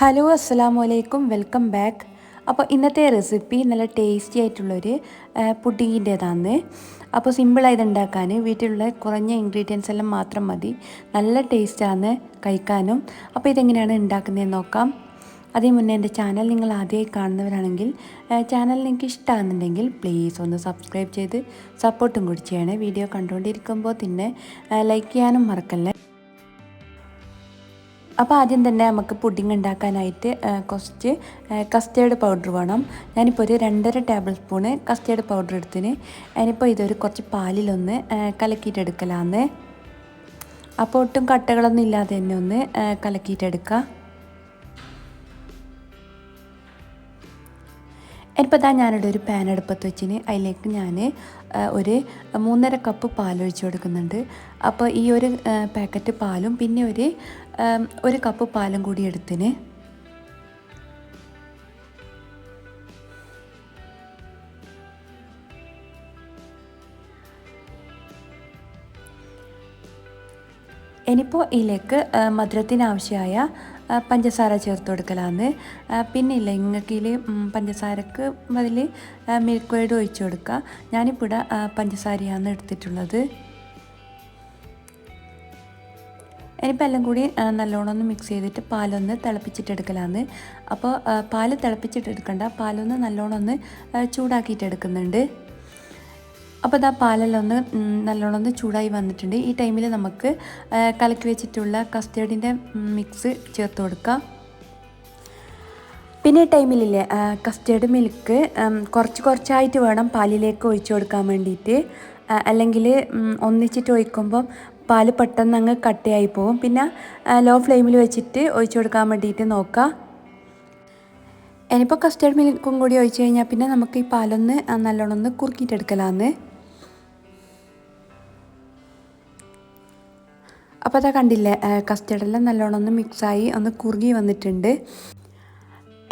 Hello അസ്സലാമു അലൈക്കും welcome back. അപ്പോൾ ഇന്നത്തെ റെസിപ്പി നല്ല ടേസ്റ്റി ആയിട്ടുള്ളൊരു പുഡിങ്ങിന്റേതാണ്. അപ്പോൾ സിമ്പിളായത് ഉണ്ടാക്കാൻ വീട്ടിലുള്ള കുറഞ്ഞ ഇൻഗ്രീഡിയൻസ് എല്ലാം മാത്രം മതി. നല്ല ടേസ്റ്റാണ് കഴിക്കാനും. അപ്പോൾ ഇതെങ്ങനെയാണ് ഉണ്ടാക്കുന്നതെന്ന് നോക്കാം. അതേ മുന്നേ എന്റെ ചാനൽ നിങ്ങൾ ആദ്യമായി കാണുന്നവരാണെങ്കിൽ ചാനൽ നിങ്ങൾക്ക് ഇഷ്ടമാകുന്നുണ്ടെങ്കിൽ പ്ലീസ് ഒന്ന് സബ്സ്ക്രൈബ് ചെയ്ത് സപ്പോർട്ടും കൂടി ചെയ്യണേ. വീഡിയോ കണ്ടുകൊണ്ടിരിക്കുമ്പോൾ തന്നെ ലൈക്ക് ചെയ്യാനും മറക്കല്ലേ. അപ്പോൾ ആദ്യം തന്നെ നമുക്ക് പുഡിംഗ് ഉണ്ടാക്കാനായിട്ട് കുറച്ച് കസ്റ്റേർഡ് പൗഡർ വേണം. ഞാനിപ്പോൾ ഒരു രണ്ടര ടേബിൾ സ്പൂണ് കസ്റ്റേർഡ് പൗഡർ എടുത്തിന്. ഞാനിപ്പോൾ ഇതൊരു കുറച്ച് പാലിലൊന്ന് കലക്കിയിട്ടെടുക്കലാന്ന്. അപ്പോൾ ഒട്ടും കട്ടകളൊന്നും ഇല്ലാതെ തന്നെ ഒന്ന് കലക്കിയിട്ടെടുക്കുക ഇനിയിപ്പോൾ ഇതാ ഞാനിവിടെ ഒരു പാൻ അടുപ്പത്ത് വെച്ചിന്. അതിലേക്ക് ഞാൻ ഒരു മൂന്നര കപ്പ് പാൽ ഒഴിച്ചു കൊടുക്കുന്നുണ്ട്. അപ്പോൾ ഈ ഒരു പാക്കറ്റ് പാലും പിന്നെ ഒരു ഒരു കപ്പ് പാലും കൂടി എടുത്തിന്. ഇനിയിപ്പോൾ ഇതിലേക്ക് മധുരത്തിനാവശ്യമായ പഞ്ചസാര ചേർത്ത് കൊടുക്കലാന്ന്. പിന്നെ ഇല്ല ഇങ്ങക്കിൽ പഞ്ചസാരക്ക് അതിൽ മിൽക്ക് വൈഡ് ഒഴിച്ചു കൊടുക്കുക ഞാനിപ്പോൾ പഞ്ചസാരയാണ് എടുത്തിട്ടുള്ളത്. ഇനിയിപ്പോൾ എല്ലാം കൂടി നല്ലോണം ഒന്ന് മിക്സ് ചെയ്തിട്ട് പാലൊന്ന് തിളപ്പിച്ചിട്ടെടുക്കലാന്ന് അപ്പോൾ പാൽ തിളപ്പിച്ചിട്ടെടുക്കണ്ട പാലൊന്ന് നല്ലോണം ഒന്ന് ചൂടാക്കിയിട്ടെടുക്കുന്നുണ്ട് അപ്പോൾ ഇതാ പാലെല്ലാം ഒന്ന് നല്ലോണം ഒന്ന് ചൂടായി വന്നിട്ടുണ്ട്. ഈ ടൈമിൽ നമുക്ക് കലക്കി വെച്ചിട്ടുള്ള കസ്റ്റേർഡിന്റെ മിക്സ് ചേർത്ത് കൊടുക്കാം. പിന്നെ ഈ ടൈമിലില്ലേ കസ്റ്റേർഡ് മിൽക്ക് കുറച്ച് കുറച്ചായിട്ട് വേണം പാലിലേക്ക് ഒഴിച്ചു കൊടുക്കാൻ വേണ്ടിയിട്ട്. അല്ലെങ്കിൽ ഒന്നിച്ചിട്ട് ഒഴിക്കുമ്പം പാൽ പെട്ടെന്ന് അങ്ങ് കട്ടയായി പോകും പിന്നെ ലോ ഫ്ലെയിമിൽ വെച്ചിട്ട് ഒഴിച്ചു കൊടുക്കാൻ വേണ്ടിയിട്ട് നോക്കാം. ഇനിയിപ്പോൾ കസ്റ്റേർഡ് മിൽക്കും കൂടി ഒഴിച്ചു കഴിഞ്ഞാൽ പിന്നെ നമുക്ക് ഈ പാലൊന്ന് നല്ലോണം ഒന്ന് കുറുക്കിയിട്ടെടുക്കലാന്ന്. അപ്പോൾ അതാ കണ്ടില്ലേ കസ്റ്റേർഡെല്ലാം നല്ലോണം ഒന്ന് മിക്സായി ഒന്ന് കുറുകി വന്നിട്ടുണ്ട്.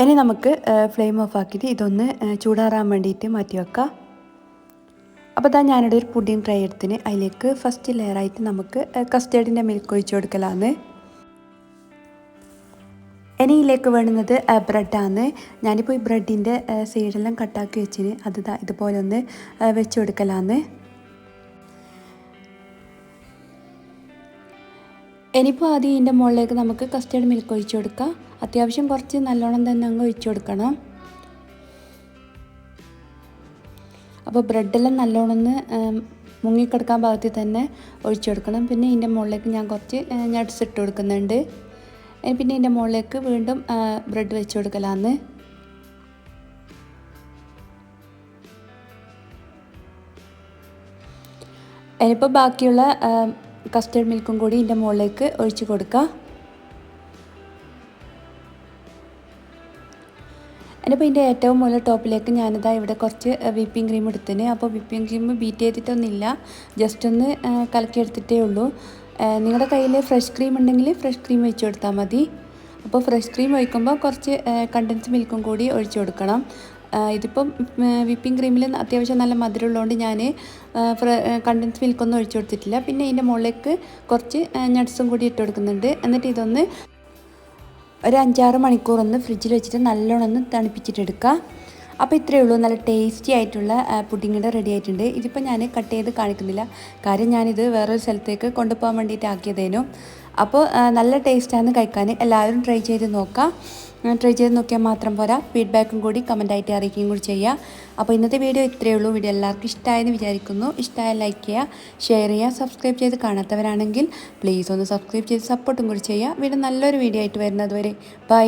ഇനി നമുക്ക് ഫ്ലെയിം ഓഫ് ആക്കിയിട്ട് ഇതൊന്ന് ചൂടാറാൻ വേണ്ടിയിട്ട് മാറ്റി വെക്കാം. അപ്പോൾ ഇതാ ഞാനിവിടെ ഒരു പുഡിംഗ് ട്രൈ എടുത്തിന്. അതിലേക്ക് ഫസ്റ്റ് ലെയറായിട്ട് നമുക്ക് കസ്റ്റേർഡിന്റെ മിൽക്ക് ഒഴിച്ചു കൊടുക്കലാന്ന്. ഇനി ഇതിലേക്ക് വേണ്ടുന്നത് ബ്രെഡാണ് ഞാനിപ്പോൾ ഈ ബ്രെഡിന്റെ സൈഡെല്ലാം കട്ടാക്കി വെച്ചിന്. അത് ഇതുപോലെ ഒന്ന് വെച്ച് കൊടുക്കലാന്ന്. ഇനിയിപ്പോൾ ആദ്യം ഇതിന്റെ മുകളിലേക്ക് നമുക്ക് കസ്റ്റേർഡ് മിൽക്ക് ഒഴിച്ചു കൊടുക്കാം. അത്യാവശ്യം കുറച്ച് നല്ലോണം തന്നെ അങ്ങ് ഒഴിച്ചു കൊടുക്കണം. അപ്പോൾ ബ്രെഡെല്ലാം നല്ലോണം ഒന്ന് മുങ്ങിക്കിടക്കാൻ ഭാഗത്തിൽ തന്നെ ഒഴിച്ചു കൊടുക്കണം. പിന്നെ ഇതിന്റെ മുകളിലേക്ക് ഞാൻ കുറച്ച് നട്ട്സ് ഇട്ട് കൊടുക്കുന്നുണ്ട്. പിന്നെ ഇതിന്റെ മുകളിലേക്ക് വീണ്ടും ബ്രെഡ് വെച്ച് കൊടുക്കലാന്ന്. ഇനിയിപ്പോൾ ബാക്കിയുള്ള കസ്റ്റേർഡ് മിൽക്കും കൂടി ഇതിന്റെ മുകളിലേക്ക് ഒഴിച്ച് കൊടുക്കുക. എന്നിപ്പോൾ ഇതിന്റെ ഏറ്റവും മുകളിൽ ടോപ്പിലേക്ക് ഞാനിതാ ഇവിടെ കുറച്ച് വിപ്പിംഗ് ക്രീം എടുത്തിന്. അപ്പോൾ വിപ്പിംഗ് ക്രീം ബീറ്റ് ചെയ്തിട്ടൊന്നുമില്ല. ജസ്റ്റ് ഒന്ന് കലക്കിയെടുത്തിട്ടേ ഉള്ളൂ. നിങ്ങളുടെ കയ്യിൽ ഫ്രഷ് ക്രീം ഉണ്ടെങ്കിൽ ഫ്രഷ് ക്രീം ഒഴിച്ചു കൊടുത്താൽ മതി. അപ്പോൾ ഫ്രഷ് ക്രീം ഒഴിക്കുമ്പോൾ കുറച്ച് കണ്ടൻസ് മിൽക്കും കൂടി ഒഴിച്ചു കൊടുക്കണം. ഇതിപ്പം വിപ്പിംഗ് ക്രീമിൽ അത്യാവശ്യം നല്ല മധുരമുള്ളതുകൊണ്ട് ഞാൻ കണ്ടൻസ് മിൽക്കൊന്നും ഒഴിച്ചു കൊടുത്തിട്ടില്ല. പിന്നെ ഇതിന്റെ മുകളിലേക്ക് കുറച്ച് നട്ട്സും കൂടി ഇട്ട് കൊടുക്കുന്നുണ്ട്. എന്നിട്ട് ഇതൊന്ന് ഒരു അഞ്ചാറ് മണിക്കൂർ ഒന്ന് ഫ്രിഡ്ജിൽ വെച്ചിട്ട് നല്ലോണം ഒന്ന് തണുപ്പിച്ചിട്ടെടുക്കുക അപ്പോൾ ഇത്രയേ ഉള്ളൂ. നല്ല ടേസ്റ്റി ആയിട്ടുള്ള പുഡിങ്ങിന്റെ റെഡി ആയിട്ടുണ്ട്. ഇതിപ്പോൾ ഞാൻ കട്ട് ചെയ്ത് കാണിക്കുന്നില്ല. കാര്യം ഞാനിത് വേറൊരു സ്ഥലത്തേക്ക് കൊണ്ടുപോകാൻ വേണ്ടിയിട്ട് ആക്കിയതേനു. അപ്പോൾ നല്ല ടേസ്റ്റാണ് കഴിക്കാൻ എല്ലാവരും ട്രൈ ചെയ്ത് നോക്കാം ട്രൈ ചെയ്ത് നോക്കിയാൽ മാത്രം പോരാ. ഫീഡ്ബാക്കും കൂടി കമന്റായിട്ട് അറിയിക്കുകയും കൂടി ചെയ്യുക അപ്പോൾ ഇന്നത്തെ വീഡിയോ ഇത്രയേ ഉള്ളൂ. വീഡിയോ എല്ലാവർക്കും ഇഷ്ടമായെന്ന് വിചാരിക്കുന്നു. ഇഷ്ടമായ ലൈക്ക് ചെയ്യുക ഷെയർ ചെയ്യുക സബ്സ്ക്രൈബ് ചെയ്ത് കാണാത്തവരാണെങ്കിൽ പ്ലീസ് ഒന്ന് സബ്സ്ക്രൈബ് ചെയ്ത് സപ്പോർട്ടും കൂടി ചെയ്യുക. വീണ്ടും നല്ലൊരു വീഡിയോ ആയിട്ട് വരുന്നത് വരെ ബൈ